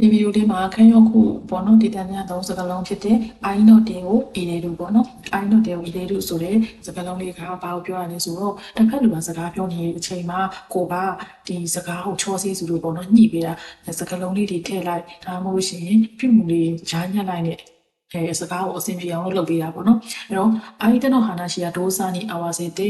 ဒီဗီဒီယိုလေးမှာခန်းရောက်ခုပေါ့နော်ဒီတန်ပြန်သုံးစကားလုံးဖြစ်တဲ့ I not တေကို E လေးတို့ပေါ့နော် I not တေကို E လေးတို့ဆိုတဲ့စကားလုံးလေးကဘာကိုပြောရလဲဆိုတော့တစ်ခါလူကစကားပြောနေတဲ့အချိန်မှာကိုကဒီစကားကိုချောစီစုလို့ပေါ့နော်ညှိပေးတာစကားလုံးလေးတွေထည့်လိုက်ဒါမှမဟုတ်ရှင်ပြမှုလေးဂျားညက်လိုက်နဲ့အဲစကားကိုအဆင်ပြေအောင်လုပ်ပေးတာပေါ့နော်အဲ့တော့ I တနောဟာနာရှိယာဒိုးစာနီအဝါစေတေ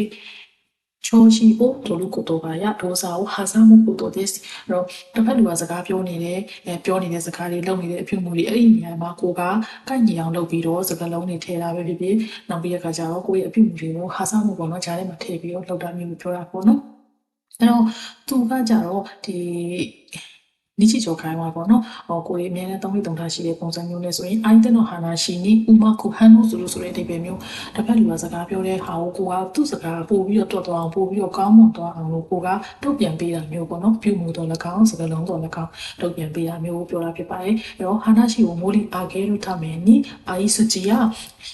ချိုရှိဖို့တို့လူကိုတော့ပါရဒိုးစာကိုဟာဆာမှုကိုတော့ this အဲ့တော့တစ်ဖက်လူကစကားပြောနေတယ်အဲပြောနေတဲ့စကားတွေလုပ်နေတဲ့အဖြစ်မျိုးတွေအဲ့ဒီနေရာမှာကိုကကိုက်ညီအောင်လုပ်ပြီးတော့စကားလုံးတွေထည့်တာပဲဖြစ်ဖြစ်နောက်ပြီးတဲ့အခါကျတော့ကိုယ့်ရဲ့အဖြစ်မျိုးတွေကိုဟာဆာမှုပေါ့နော်ဂျားထဲမှာထည့်ပြီးတော့လုပ်တာမျိုးကိုပြောတာပေါ့နော်အဲ့တော့သူကကြတော့ဒီ နိချီကျော်ခိုင်းမှာပေါ့နော်ဟောကိုယ်အမြဲတမ်းသုံးပြီးသုံးထားရှိတဲ့ပုံစံမျိုးနဲ့ဆိုရင်အိုင်တနောဟာနာရှိနီဥမခုဟန်နိုဆိုလို့ဆိုတဲ့အဓိပ္ပာယ်မျိုးတစ်ဖက်လူကစကားပြောတဲ့ဟာကိုကိုကသူ့စကားပို့ပြီးတော့တွတ်သွားအောင်ပို့ပြီးတော့ကောင်းမွန်သွားအောင်လို့ကိုကတုတ်ပြန်ပေးတာမျိုးပေါ့နော်ပြုမှုတော်လည်းကောင်းစကားလုံးတော်လည်းကောင်းတုတ်ပြန်ပေးတာမျိုးကိုပြောတာဖြစ်ပါတယ်အဲ့တော့ဟာနာရှိကိုမိုးလီအာဂဲလို့ထားမယ်နီအာဤစကြီယာ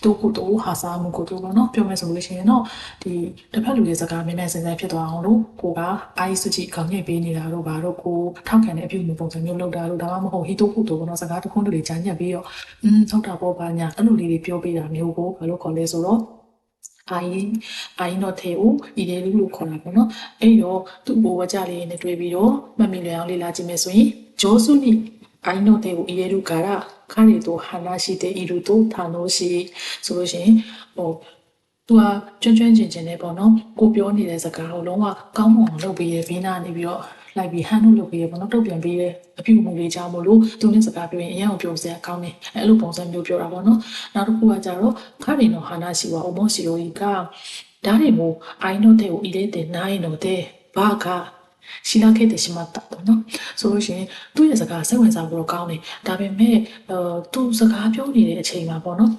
တိုကိုတိုဟာစာမှုကိုတိုပေါ့နော်ပြောမယ်ဆိုလို့ရှိရင်တော့ဒီတစ်ဖက်လူရဲ့စကားမြန်မြန်ဆန်ဆန်ဖြစ်သွားအောင်လို့ကိုကအာဤစကြီကောင်းညိတ်ပေးနေတာတော့ဘာတော့ကိုထောက်ခံတဲ့အပြုမှုပုံစံမျိုးလုပ်တာလို့ဒါမှမဟုတ်ဟီတိုကိုတိုပေါ့နော်စကားတစ်ခုတည်းလေးဂျာညက်ပြီးတော့อืมဟုတ်တာပေါ့ပါညာအဲ့လိုလေးတွေပြောပေးတာမျိုးကိုဘာလို့ခေါ်လဲဆိုတော့အိုင်အိုင်တော့သေးဦးဒီလေးလူလို့ခေါ်တာပေါ့နော်အဲ့တော့သူ့ဘဝကြလေးနဲ့တွေ့ပြီးတော့မမီလွယ်အောင်လေ့လာကြည့်မယ်ဆိုရင်ဂျိုးစုနိအိုင်တော့သေးဦးဒီလေးလူကရာခါရီတို့ဟာနာရှိတဲ့ဤလူတို့ဌာနိုးရှိဆိုလို့ရှိရင်ဟိုသူကကျွန်းကျွန်းကျင်ကျင်နဲ့ပေါ့နော်ကိုပြောနေတဲ့စကားကိုလုံးဝကောင်းမွန်အောင်လုပ်ပြီးရဘေးနာနေပြီးတော့ လိုက်ပြီးဟန်လို့လုပ်ပြီးရပေါ့နော်တုတ်ပြန်ပြီးရအပြုမှုလေးကြောင့်မလို့သူနဲ့စကားပြောရင်အရင်ကပြောစရာကောင်းတယ်အဲ့လိုပုံစံမျိုးပြောတာပေါ့နော်နောက်တစ်ခုကကြတော့ခါရီနော်ဟာနာရှိဝါအမောစီရိုကြီးကဒါတွေမို့အိုင်နိုတဲ့ကိုဤလေးတဲ့နိုင်နော်တဲ့ဘာကရှိလာခဲ့တဲ့ရှိမှတ်တာပေါ့နော်ဆိုလို့ရှိရင်သူ့ရဲ့စကားစိတ်ဝင်စားဖို့တော့ကောင်းတယ်ဒါပေမဲ့အဲသူစကားပြောနေတဲ့အချိန်မှာပေါ့နော်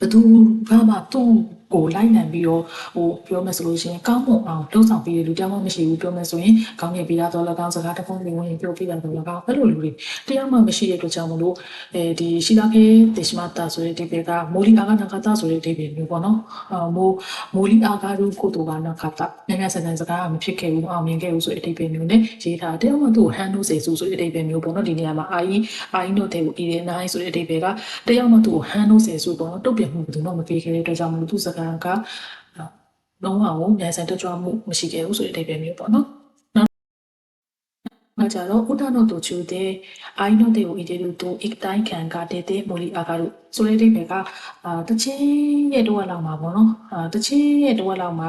ဘသူကမှသူ့ကိုလိုက်နိုင်ပြီးတော့ဟိုပြောမယ်ဆိုလို့ရှိရင်ကောင်းမွန်အောင်လှုပ်ဆောင်ပြီးတဲ့လူတောင်မှမရှိဘူးပြောမယ်ဆိုရင်ကောင်းနေပြီးသားတော့လည်းကောင်းစကားတစ်ခုလေးဝင်ပြောပြတာတော့လည်းကောင်းအဲ့လိုလူတွေတရားမှမရှိတဲ့အတွက်ကြောင့်မလို့အဲဒီရှိလာခဲ့တဲ့ရှိမတာဆိုတဲ့ဒီဘက်ကမိုလီအာကနာကတာဆိုတဲ့ဒီဘက်မျိုးပေါ့နော်အာမိုမိုလီအာကရုကိုတိုကနာကတာညညဆန်ဆန်စကားမဖြစ်ခဲ့ဘူးအောင်မြင်ခဲ့ဘူးဆိုတဲ့အဓိပ္ပာယ်မျိုးနဲ့ရေးထားတရားမှသူ့ဟန်နိုးစေစုဆိုတဲ့အဓိပ္ပာယ်မျိုးပေါ့နော်ဒီနေရာမှာအာအီအာအီနိုတဲ့ကိုဤတဲ့နိုင်ဆိုတဲ့အဓိပ္ပာယ်ကတရားမှသူ့ဟန်နိုးစေစုပေါ့နော်တုတ်ပြမှုဘယ်သူမှမပေးခဲ့တဲ့အတွက်ကြောင့်မလို့သူ့စကားကလုံးဝကိုမြန်ဆန်တက်ကြွမှုမရှိခဲ့ဘူးဆိုတဲ့အဓိပ္ပာယ်မျိုးပေါ့နော်။ နောက်ကြတော့ဥဒ္ဒနောတို့ချူတဲ့အိုင်းနောတဲ့ကိုဤတဲ့လူတို့အိတိုင်းခံကတဲ့တဲ့မိုလီအာကာတို့ဆိုတဲ့အဓိပ္ပာယ်ကအာတချင်းရဲ့တော့လောက်မှာပေါ့နော်။အာတချင်းရဲ့တော့လောက်မှာ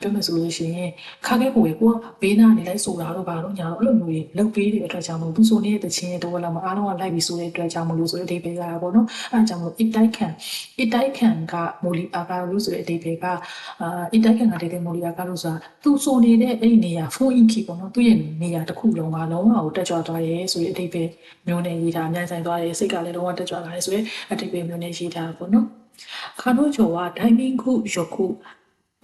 ပြောမယ်ဆိုလို့ရှိရင်ခါခဲ့ကိုကိုကဘေးနာနေလိုက်ဆိုတာတော့ဘာလို့ညာတော့အဲ့လိုမျိုးတွေလုပ်ပေးတဲ့အတွက်ကြောင့်မို့သူဆိုနေတဲ့တချင်းရဲ့တော့လောက်မှာအားလုံးကလိုက်ပြီးဆိုတဲ့အတွက်ကြောင့်မလို့ဆိုတဲ့အဓိပ္ပာယ်ကပေါ့နော်။အဲဒါကြောင့်မလို့အိတိုင်းခံအိတိုင်းခံကမိုလီအာကာတို့ဆိုတဲ့အဓိပ္ပာယ်ကအာအိတိုင်းခံကတဲ့မိုလီအာကာတို့ဆိုတာသူဆိုနေတဲ့အဲ့ဒီနေရာဖုန်းအင်ခီပေါ့နော်သူ့ရဲ့နေရာတစ်ခုလုံးကလုံးဝကိုတက်ကြွသွားရဲဆိုတဲ့အဓိပ္ပာယ်မျိုးနဲ့ရေးထားအများဆိုင်သွားရဲစိတ်ကလည်းလုံးဝတက်ကြွလာရဲဆိုတဲ့အဓိပ္ပာယ်မျိုးနဲ့ရေးထားပေါ့နော်ခါတို့ကျော်ကဒိုင်မင်ခုယခု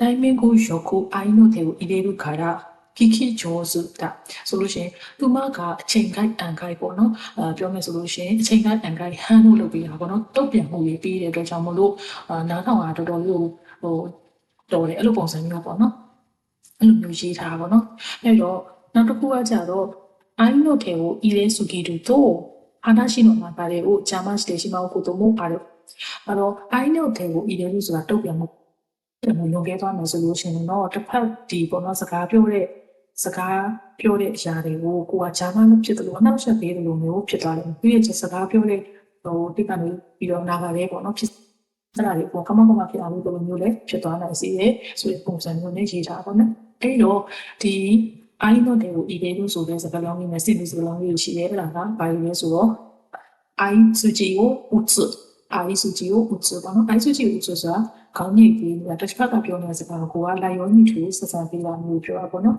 ဒိုင်မင်ခုယခုအိုင်းနိုတေကိုအီလေးလူခါရာခိခိဂျောစုတာဆိုလို့ရှိရင်သူမကအချိန်ခိုက်အန်ခိုက်ပေါ့နော်အဲပြောမယ်ဆိုလို့ရှိရင်အချိန်ခိုက်အန်ခိုက်ဟန်လို့လုပ်ပြီးတာပေါ့နော်တုတ်ပြန်မှုရေးပြီးတဲ့အတွက်ကြောင့်မလို့အာနားထောင်တာတော်တော်လေးဟိုတော်တယ်အဲ့လိုပုံစံမျိုးပေါ့နော်အဲ့လိုမျိုးရေးထားတာပေါ့နော်အဲ့တော့နောက်တစ်ခုကကြတော့ အိုင်းနိုတေကိုအီလေးစုကီတူတော့အာနာရှိနိုမှာပါတယ်ကိုဂျာမတ်စတေရှိမောကိုတို့မို့ပါတယ်အဲ့တော့အိုင်းနိုတေကိုအီလေးလူဆိုတာတုတ်ပြန်မှုတယ်လွန်ခဲ့သွားမယ်ဆိုလို့ရှိရင်တော့တစ်ဖက်ဒီပေါ့နော်စကားပြောတဲ့စကားပြောတဲ့အရာတွေကိုကိုကဂျာမန်လို့ဖြစ်တယ်လို့အနောက်ဆက်ပေးတယ်လို့မျိုးဖြစ်သွားတယ်ပြီးရစကားပြောတဲ့ဟိုတိကနေပြီးတော့နာပါလေပေါ့နော်ဖြစ်အဲ့ဒါလေးပေါ့ကမကမဖြစ်အောင်လို့ဘယ်လိုမျိုးလဲဖြစ်သွားနိုင်စေရဲ့ဆိုတဲ့ပုံစံမျိုးနဲ့ရေးထားပါတော့အဲ့တော့ဒီ အိုင်းတော့တွေကိုဤလေးလို့ဆိုတဲ့စကားလုံးလေးနဲ့စစ်ပြီးစကားလုံးလေးရှိရဲအဲ့ဒါကဘာလို့လဲဆိုတော့အိုင်းစုကြည့်ကိုဥစ္စာအိုင်းစုကြည့်ကိုဥစ္စာပေါ့နော်အိုင်းစုကြည့်ကိုဥစ္စာဆိုတာခေါင်းညိတ်ပြီးတာတစ်ဖက်ကပြောနေတဲ့စကားကိုကလိုက်ရောညှိထွေးဆက်ဆံပေးတာမျိုးပြောတာပေါ့နော်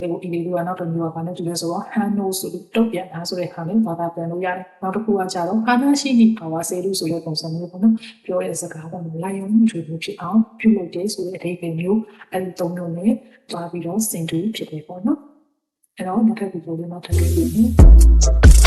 ဒီလိုဒီလိုကနောက်တစ်မျိုးကဘာလဲတူလဲဆိုတော့ handle ဆိုပြီးတုတ်ပြန်တာဆိုတဲ့ခါနဲ့ဘာသာပြန်လို့ရတယ်။နောက်တစ်ခုကကြတော့ဟာနာရှိနိဘာဝဆေလူဆိုတဲ့ပုံစံမျိုးပေါ့နော်။ပြောတဲ့စကားကလိုက်ရောညှိထွေးမှုဖြစ်အောင်ပြုလုပ်တယ်ဆိုတဲ့အဓိပ္ပာယ်မျိုးအဲဒီသုံးမျိုးနဲ့တွားပြီးတော့စင်တူဖြစ်တယ်ပေါ့နော်။အဲ့တော့နောက်တစ်ခုပြောလို့နောက်ထပ်လေး